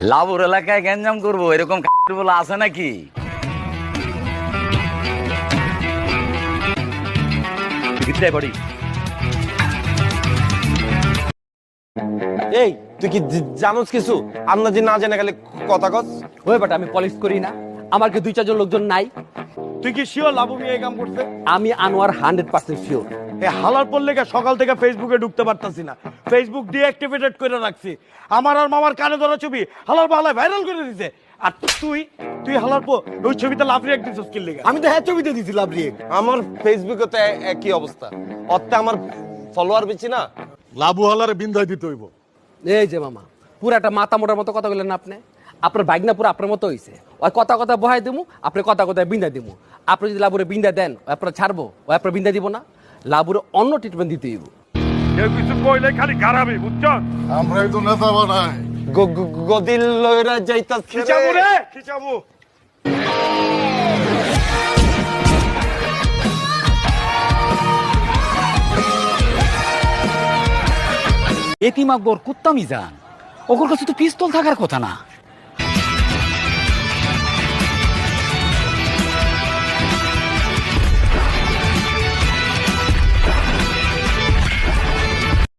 লাভুর এলাকায় গ্যাঞ্জাম করব এরকম বলে আছে নাকি? এই তুই কি জানোস কিছু? আমরা যে না জেনে গেলে কথা কস। ওই বাট আমি পলিশ করি না। আমার কি দুই চারজন লোকজন নাই। তুই কি শিওর লাভু মিয়া এই কাম করছে? আমি আনোয়ার হান্ড্রেড পার্সেন্ট শিওর হালার সকাল থেকে ফেসবুকে ঢুকতে পারতাছি না। ফেসবুক ডিঅ্যাক্টিভেটেড করে রাখছি। আমার আর মামার কানে ধরা ছবি হালার বাহালায় ভাইরাল করে দিছে। আর তুই তুই হালার পর ওই ছবিতে লাভ রিয়াক্ট দিছিস কি লেগে? আমি তো হ্যাঁ ছবিতে দিছিলাম রে আমার ফেসবুকে তো একই অবস্থা। অর্থে আমার ফলোয়ার বেশি না। লাবু হালারে বিন্দায় দিতে হইব। এই যে মামা পুরো একটা মাথা মোটার মতো কথা বললেন না আপনি? আপনার বাইক না পুরো আপনার মতো হয়েছে ওই কথা কথা বহাই দিমু আপনি কথা কথা বিন্দা দিমু। আপনি যদি লাবুরে বিন্দা দেন ও আপনার ছাড়বো ও আপনার বিন্দা দিব না। লাবুরে অন্য ট্রিটমেন্ট দিতে হইব। কেউ কিছু কইলে খালি গারাবি বুঝছ আমরাই তো নেতা বানাই। গদিল লইরা খিচাবু রে। খিচাবু। এতিম আকবর কুত্তা মিজান ওর কাছে তো পিস্তল থাকার কথা না।